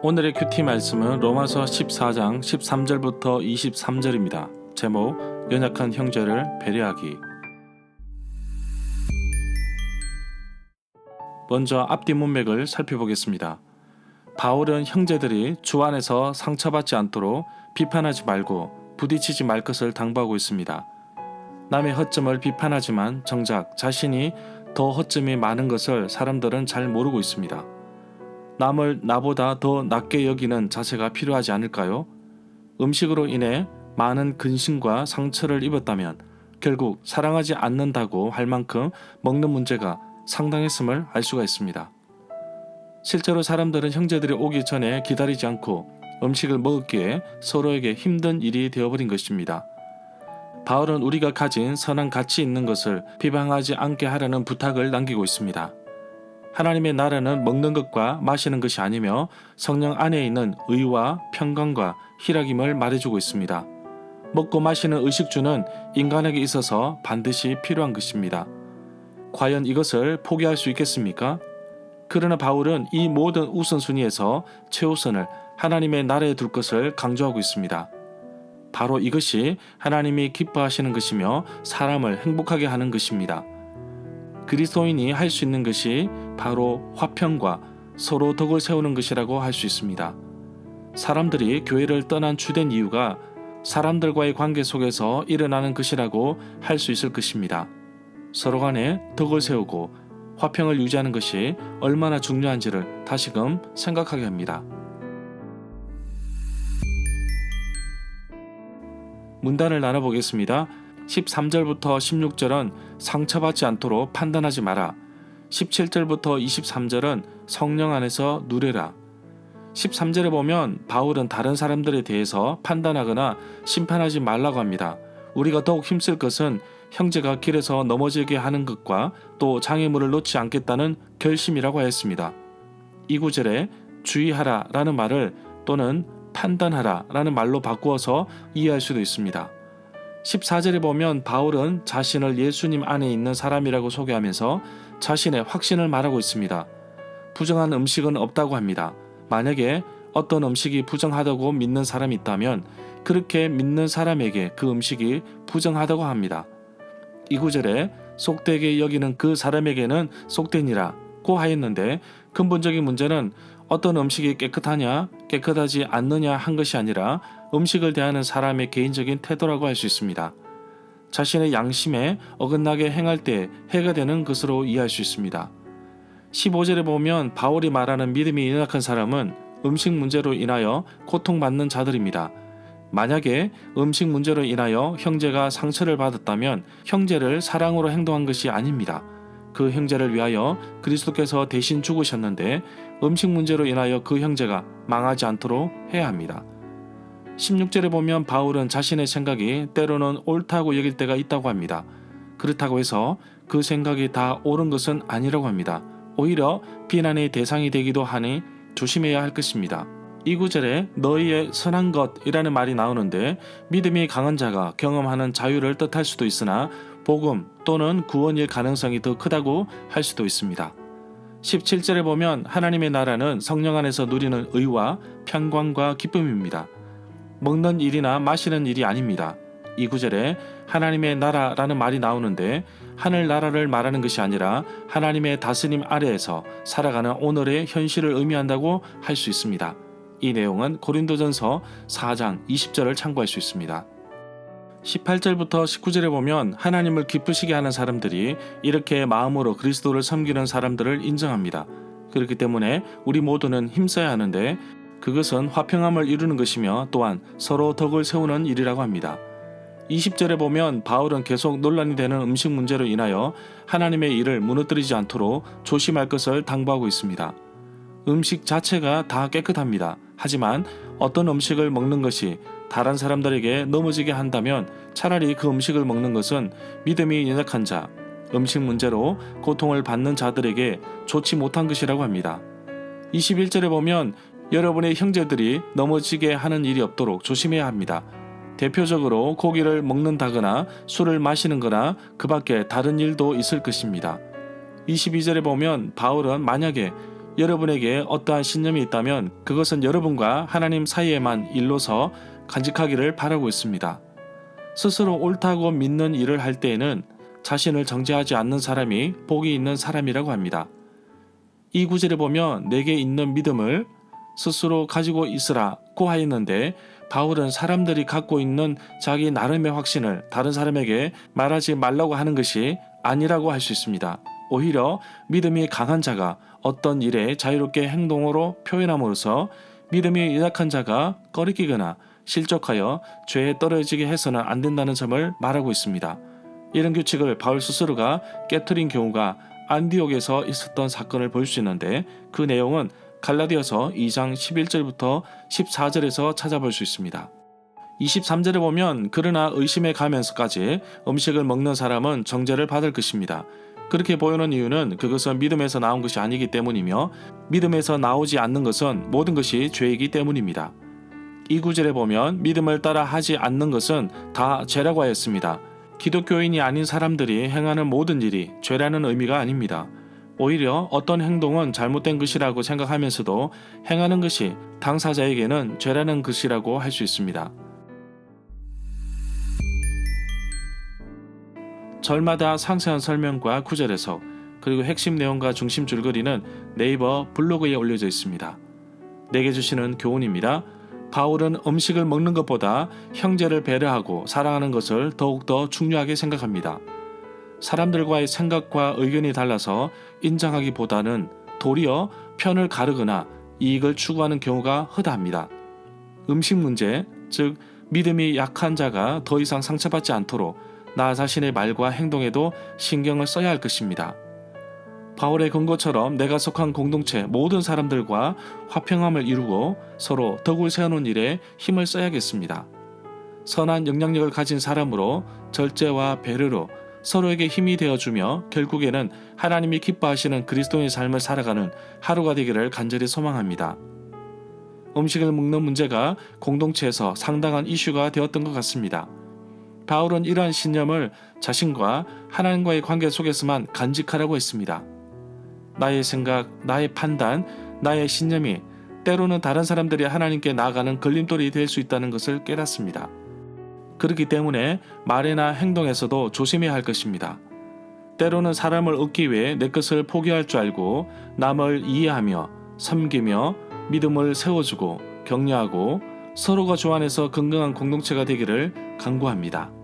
오늘의 큐티 말씀은 로마서 14장 13절부터 23절입니다. 제목 연약한 형제를 배려하기. 먼저 앞뒤 문맥을 살펴보겠습니다. 바울은 형제들이 주 안에서 상처받지 않도록 비판하지 말고 부딪히지 말 것을 당부하고 있습니다. 남의 허점을 비판하지만 정작 자신이 더 허점이 많은 것을 사람들은 잘 모르고 있습니다. 남을 나보다 더 낮게 여기는 자세가 필요하지 않을까요? 음식으로 인해 많은 근심과 상처를 입었다면 결국 사랑하지 않는다고 할 만큼 먹는 문제가 상당했음을 알 수가 있습니다. 실제로 사람들은 형제들이 오기 전에 기다리지 않고 음식을 먹었기에 서로에게 힘든 일이 되어버린 것입니다. 바울은 우리가 가진 선한 가치 있는 것을 비방하지 않게 하라는 부탁을 남기고 있습니다. 하나님의 나라는 먹는 것과 마시는 것이 아니며 성령 안에 있는 의와 평강과 희락임을 말해주고 있습니다. 먹고 마시는 의식주는 인간에게 있어서 반드시 필요한 것입니다. 과연 이것을 포기할 수 있겠습니까? 그러나 바울은 이 모든 우선순위에서 최우선을 하나님의 나라에 둘 것을 강조하고 있습니다. 바로 이것이 하나님이 기뻐하시는 것이며 사람을 행복하게 하는 것입니다. 그리스도인이 할 수 있는 것이 바로 화평과 서로 덕을 세우는 것이라고 할 수 있습니다. 사람들이 교회를 떠난 주된 이유가 사람들과의 관계 속에서 일어나는 것이라고 할 수 있을 것입니다. 서로 간에 덕을 세우고 화평을 유지하는 것이 얼마나 중요한지를 다시금 생각하게 합니다. 문단을 나눠보겠습니다. 13절부터 16절은 상처받지 않도록 판단하지 마라. 17절부터 23절은 성령 안에서 누려라. 13절에 보면 바울은 다른 사람들에 대해서 판단하거나 심판하지 말라고 합니다. 우리가 더욱 힘쓸 것은 형제가 길에서 넘어지게 하는 것과 또 장애물을 놓지 않겠다는 결심이라고 하였습니다. 이 구절에 주의하라 라는 말을 또는 판단하라 라는 말로 바꾸어서 이해할 수도 있습니다. 14절에 보면 바울은 자신을 예수님 안에 있는 사람이라고 소개하면서 자신의 확신을 말하고 있습니다. 부정한 음식은 없다고 합니다. 만약에 어떤 음식이 부정하다고 믿는 사람이 있다면 그렇게 믿는 사람에게 그 음식이 부정하다고 합니다. 이 구절에 속되게 여기는 그 사람에게는 속되니라고 하였는데 근본적인 문제는 어떤 음식이 깨끗하냐 깨끗하지 않느냐 한 것이 아니라 음식을 대하는 사람의 개인적인 태도라고 할 수 있습니다. 자신의 양심에 어긋나게 행할 때 해가 되는 것으로 이해할 수 있습니다. 15절에 보면 바울이 말하는 믿음이 연약한 사람은 음식 문제로 인하여 고통받는 자들입니다. 만약에 음식 문제로 인하여 형제가 상처를 받았다면 형제를 사랑으로 행동한 것이 아닙니다. 그 형제를 위하여 그리스도께서 대신 죽으셨는데 음식 문제로 인하여 그 형제가 망하지 않도록 해야 합니다. 16절에 보면 바울은 자신의 생각이 때로는 옳다고 여길 때가 있다고 합니다. 그렇다고 해서 그 생각이 다 옳은 것은 아니라고 합니다. 오히려 비난의 대상이 되기도 하니 조심해야 할 것입니다. 이 구절에 너희의 선한 것이라는 말이 나오는데 믿음이 강한 자가 경험하는 자유를 뜻할 수도 있으나 복음 또는 구원일 가능성이 더 크다고 할 수도 있습니다. 17절에 보면 하나님의 나라는 성령 안에서 누리는 의와 평강과 기쁨입니다. 먹는 일이나 마시는 일이 아닙니다. 이 구절에 하나님의 나라라는 말이 나오는데 하늘 나라를 말하는 것이 아니라 하나님의 다스림 아래에서 살아가는 오늘의 현실을 의미한다고 할 수 있습니다. 이 내용은 고린도전서 4장 20절을 참고할 수 있습니다. 18절부터 19절에 보면 하나님을 기쁘시게 하는 사람들이 이렇게 마음으로 그리스도를 섬기는 사람들을 인정합니다. 그렇기 때문에 우리 모두는 힘써야 하는데 그것은 화평함을 이루는 것이며 또한 서로 덕을 세우는 일이라고 합니다. 20절에 보면 바울은 계속 논란이 되는 음식 문제로 인하여 하나님의 일을 무너뜨리지 않도록 조심할 것을 당부하고 있습니다. 음식 자체가 다 깨끗합니다. 하지만 어떤 음식을 먹는 것이 다른 사람들에게 넘어지게 한다면 차라리 그 음식을 먹는 것은 믿음이 연약한 자, 음식 문제로 고통을 받는 자들에게 좋지 못한 것이라고 합니다. 21절에 보면 여러분의 형제들이 넘어지게 하는 일이 없도록 조심해야 합니다. 대표적으로 고기를 먹는다거나 술을 마시는 거나 그 밖에 다른 일도 있을 것입니다. 22절에 보면 바울은 만약에 여러분에게 어떠한 신념이 있다면 그것은 여러분과 하나님 사이에만 일로서 간직하기를 바라고 있습니다. 스스로 옳다고 믿는 일을 할 때에는 자신을 정죄하지 않는 사람이 복이 있는 사람이라고 합니다. 이 구절에 보면 내게 있는 믿음을 스스로 가지고 있으라고 하였는데 바울은 사람들이 갖고 있는 자기 나름의 확신을 다른 사람에게 말하지 말라고 하는 것이 아니라고 할 수 있습니다. 오히려 믿음이 강한 자가 어떤 일에 자유롭게 행동으로 표현함으로써 믿음이 연약한 자가 꺼리끼거나 실족하여 죄에 떨어지게 해서는 안 된다는 점을 말하고 있습니다. 이런 규칙을 바울 스스로가 깨뜨린 경우가 안디옥에서 있었던 사건을 볼 수 있는데 그 내용은 갈라디아서 2장 11절부터 14절에서 찾아볼 수 있습니다. 23절에 보면 그러나 의심에 가면서까지 음식을 먹는 사람은 정죄를 받을 것입니다. 그렇게 보이는 이유는 그것은 믿음에서 나온 것이 아니기 때문이며 믿음에서 나오지 않는 것은 모든 것이 죄이기 때문입니다. 이 구절에 보면 믿음을 따라 하지 않는 것은 다 죄라고 하였습니다. 기독교인이 아닌 사람들이 행하는 모든 일이 죄라는 의미가 아닙니다. 오히려 어떤 행동은 잘못된 것이라고 생각하면서도 행하는 것이 당사자에게는 죄라는 것이라고 할 수 있습니다. 절마다 상세한 설명과 구절 해석 그리고 핵심 내용과 중심 줄거리는 네이버 블로그에 올려져 있습니다. 내게 주시는 교훈입니다. 바울은 음식을 먹는 것보다 형제를 배려하고 사랑하는 것을 더욱더 중요하게 생각합니다. 사람들과의 생각과 의견이 달라서 인정하기보다는 도리어 편을 가르거나 이익을 추구하는 경우가 허다합니다. 음식 문제, 즉 믿음이 약한 자가 더 이상 상처받지 않도록 나 자신의 말과 행동에도 신경을 써야 할 것입니다. 바울의 근거처럼 내가 속한 공동체 모든 사람들과 화평함을 이루고 서로 덕을 세우는 일에 힘을 써야겠습니다. 선한 영향력을 가진 사람으로 절제와 배려로 서로에게 힘이 되어주며 결국에는 하나님이 기뻐하시는 그리스도의 삶을 살아가는 하루가 되기를 간절히 소망합니다. 음식을 먹는 문제가 공동체에서 상당한 이슈가 되었던 것 같습니다. 바울은 이러한 신념을 자신과 하나님과의 관계 속에서만 간직하라고 했습니다. 나의 생각, 나의 판단, 나의 신념이 때로는 다른 사람들이 하나님께 나아가는 걸림돌이 될 수 있다는 것을 깨닫습니다. 그렇기 때문에 말이나 행동에서도 조심해야 할 것입니다. 때로는 사람을 얻기 위해 내 것을 포기할 줄 알고 남을 이해하며 섬기며 믿음을 세워주고 격려하고 서로가 조안해서 건강한 공동체가 되기를 강구합니다.